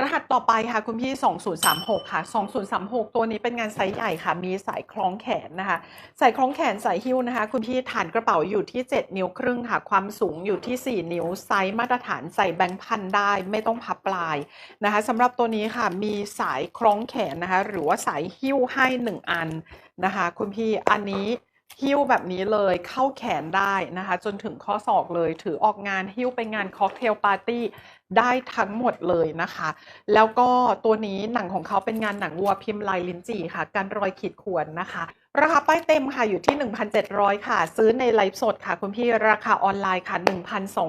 รหัสต่อไปค่ะคุณพี่ 2036 ค่ะ 2036 ตัวนี้เป็นงานไซส์ใหญ่ค่ะ มีสายคล้องแขนนะคะ สายคล้องแขนสายหิ้วนะคะ คุณพี่ฐานกระเป๋าอยู่ที่ 7 นิ้วครึ่งค่ะ ความสูงอยู่ที่ 4 นิ้ว ไซส์มาตรฐานใส่แบงค์พันได้ ไม่ต้องพับปลายนะคะสำหรับตัวนี้ค่ะ มีสายคล้องแขนนะคะ หรือว่าสายหิ้วให้ 1 อันนะคะ คุณพี่ อันนี้ หิ้วแบบนี้เลยเข้าแขนได้นะคะ จนถึงข้อศอกเลย ถือออกงานหิ้วไปงานค็อกเทลปาร์ตี้ได้ทั้งหมดเลยนะคะ แล้วก็ตัวนี้หนังของเขาเป็นงานหนังวัวพิมพ์ลายลิ้นจี่ค่ะ กันรอยขีดข่วนนะคะ ราคาป้ายเต็มค่ะอยู่ที่ 1,700 ค่ะ ซื้อในไลฟ์สดค่ะ คุณพี่ราคาออนไลน์ค่ะ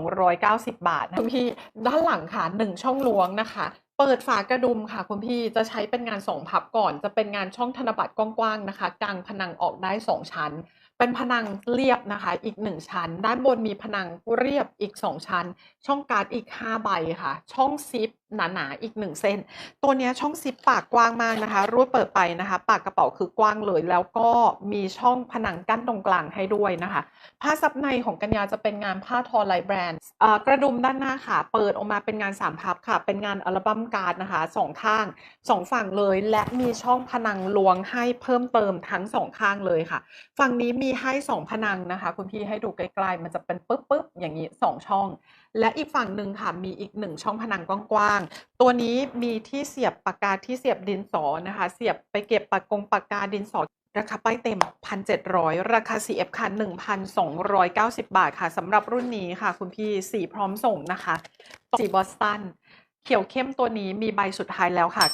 1,290 บาทคุณพี่ด้านหลังค่ะ 1 ช่องล้วงนะคะ เปิดฝากระดุมค่ะคุณพี่จะใช้เป็นงานสองพับก่อน จะเป็นงานช่องธนบัตรกว้างๆนะคะกลางผนังออกได้2ชั้น เป็นผนังเรียบนะคะ อีก 1 ชั้น ด้านบนมีผนังเรียบอีก 2 ชั้น ช่องการ์ดอีก 5 ใบค่ะ ช่องซิปหนาๆอีก 1 เส้น ตัวนี้ช่องซิปปากกว้างมากนะคะรูดเปิดไปนะคะ ปากกระเป๋าคือกว้างเลย แล้วก็มีช่องผนังกั้นตรงกลางให้ด้วยนะคะ ผ้าซับในของกัญญาจะเป็นงานผ้าทอลท์แบรนด์กระดุมด้านหน้าค่ะ เปิดออกมาเป็นงานสามพับค่ะ เป็นงานอัลบั้มการ์ดนะคะสองข้างสองฝั่งเลย และมีช่องผนังลวงให้เพิ่มเติมทั้งสองข้างเลยค่ะ ฝั่งนี้มีให้สองผนังนะคะ คุณพี่ให้ดูใกล้ๆมันจะเป็นปึ๊บปึ๊บอย่างนี้สองช่อง และอีกฝั่งหนึ่งค่ะมีอีกหนึ่งช่องผนังกว้างๆตัวนี้มีที่เสียบปากกาที่เสียบดินสอนะคะ เสียบไปเก็บปากกงปากกาดินสอราคาป้ายเต็ม 1,700 ราคา CF ค่ะ1,290 บาทค่ะสำหรับรุ่นนี้ค่ะ คุณพี่สีพร้อมส่งนะคะสีบอสตัน เขียวเข้มตัวนี้มีใบสุดท้ายแล้วค่ะ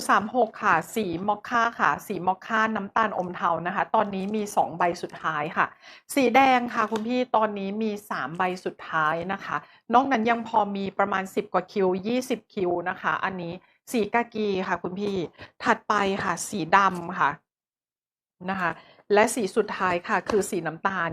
2036 ค่ะ สีมอคค่าค่ะ สีมอคค่าน้ำตาลอมเทานะคะ ตอนนี้มี 2 ใบสุดท้ายค่ะ สีแดงค่ะคุณพี่ตอนนี้มี 3 ใบสุดท้ายนะคะ นอกนั้นยังพอมีประมาณ 10 กว่าคิว 20 คิวนะคะ อันนี้สีกากีค่ะคุณพี่ ถัดไปค่ะ สีดำค่ะนะคะ และสีสุดท้ายค่ะคือสีน้ำตาล